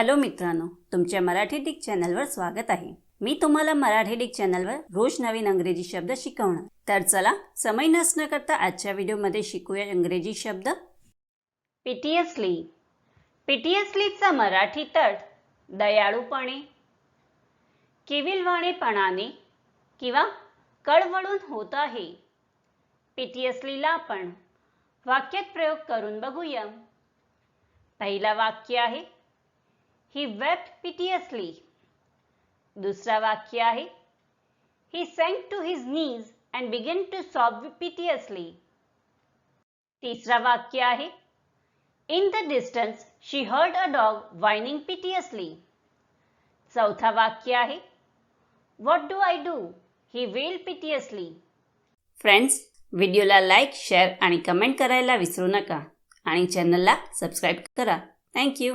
Hello मित्रांनो तुमच्या Marathi Dick चॅनलवर स्वागत आहे. मी तुम्हाला मराठी डिक चॅनलवर रोज नवीन अंग्रेजी शब्द शिकवणार. तर चला समय नसणं करता आजच्या व्हिडिओमध्ये शिकूया इंग्रजी शब्द. पिटियसली पिटियसलीचा मराठी तट दयाळूपणे किविलवाणेपणाने किंवा कळवळून होत आहे. पिटियसलीला आपण वाक्यात प्रयोग करून बघूया. पहिला वाक्य आहे ही वेप्ट पिटियसली दुसरा वाक्य आहे he sank to his knees and began to sob piteously तिसरा वाक्य आहे in the distance she heard a dog whining piteously चौथा वाक्य आहे what do I do he wailed piteously friends व्हिडिओला लाईक शेअर आणि कमेंट करायला विसरू नका आणि चॅनलला सबस्क्राईब करा. थँक्यू